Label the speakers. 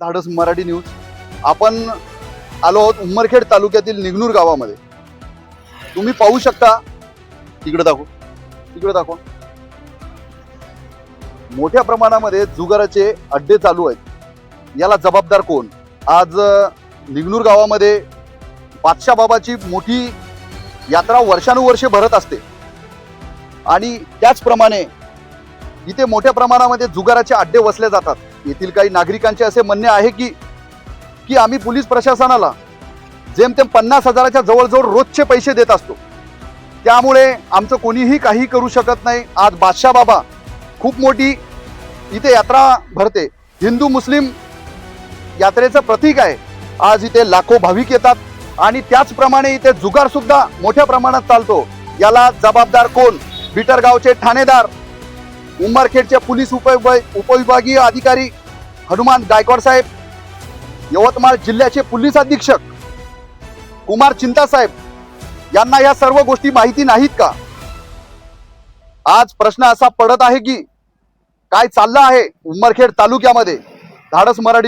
Speaker 1: धाडस मराठी न्यूज. आपण आलो आहोत उमरखेड तालुक्यातील निगनूर गावामध्ये. तुम्ही पाहू शकता. तिकडे दाखव. तिकडे दाखव. मोठ्या प्रमाणामध्ये जुगाराचे अड्डे चालू आहेत. याला जबाबदार कोण? आज अ, निगनूर गावामध्ये बादशा बाबाची मोठी यात्रा वर्षानुवर्षे भरत असते. आणि त्याचप्रमाणे इथे मोठ्या प्रमाणामध्ये जुगाराचे अड्डे वसले जातात. येथील काही नागरिकांचे असे म्हणणे आहे की की आम्ही पोलीस प्रशासनाला जेमतेम पन्नास हजाराच्या जवळजवळ रोजचे पैसे देत असतो. त्यामुळे आमचं कोणीही काही करू शकत नाही. आज बादशाह बाबा खूप मोठी इथे यात्रा भरते. हिंदू मुस्लिम यात्रेचं प्रतीक आहे. आज इथे लाखो भाविक येतात आणि त्याचप्रमाणे इथे जुगारसुद्धा मोठ्या प्रमाणात चालतो. याला जबाबदार कोण? बिटरगावचे ठाणेदार उमरखेडचे पोलीस उपविभाग उपविभागीय अधिकारी हनुमान गायकवाड साहेब यवतमाळ जिल्ह्याचे पोलीस अधीक्षक कुमार चिंता साहेब यांना या सर्व गोष्टी माहिती नाहीत का? आज प्रश्न असा पडत आहे की काय चाललं आहे उमरखेड तालुक्यामध्ये? धाडस मराठी